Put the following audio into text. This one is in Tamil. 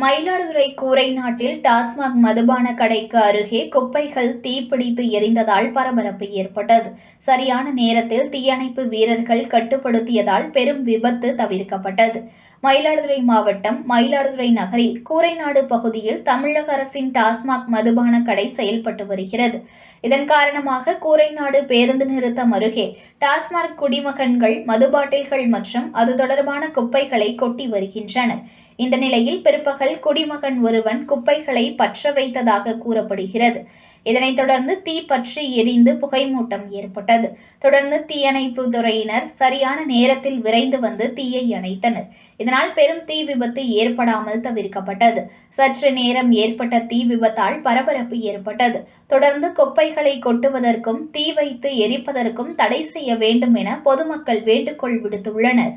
மயிலாடுதுறை கூரை நாட்டில் டாஸ்மாக் மதுபான கடைக்கு அருகே குப்பைகள் தீப்பிடித்து எரிந்ததால் பரபரப்பு ஏற்பட்டது. சரியான நேரத்தில் தீயணைப்பு வீரர்கள் கட்டுப்படுத்தியதால் பெரும் விபத்து தவிர்க்கப்பட்டது. மயிலாடுதுறை மாவட்டம் மயிலாடுதுறை நகரில் கூரைநாடு பகுதியில் தமிழக அரசின் டாஸ்மாக் மதுபான கடை செயல்பட்டு வருகிறது. இதன் காரணமாக கூரைநாடு பேருந்து நிறுத்தம் அருகே டாஸ்மாக் குடிமகன்கள் மது பாட்டில்கள் மற்றும் அது தொடர்பான குப்பைகளை கொட்டி வருகின்றனர். இந்த நிலையில் பிற்பகல் குடிமகன் ஒருவன் குப்பைகளை பற்ற வைத்ததாக கூறப்படுகிறது. இதனைத் தொடர்ந்து தீ பற்றி எரிந்து புகைமூட்டம் ஏற்பட்டது. தொடர்ந்து தீயணைப்பு துறையினர் சரியான நேரத்தில் விரைந்து வந்து தீயை அணைத்தனர். இதனால் பெரும் தீ விபத்து ஏற்படாமல் தவிர்க்கப்பட்டது. சற்று நேரம் ஏற்பட்ட தீ விபத்தால் பரபரப்பு ஏற்பட்டது. தொடர்ந்து குப்பைகளை கொட்டுவதற்கும் தீ வைத்து எரிப்பதற்கும் தடை செய்ய வேண்டும் என பொதுமக்கள் வேண்டுகோள் விடுத்துள்ளனர்.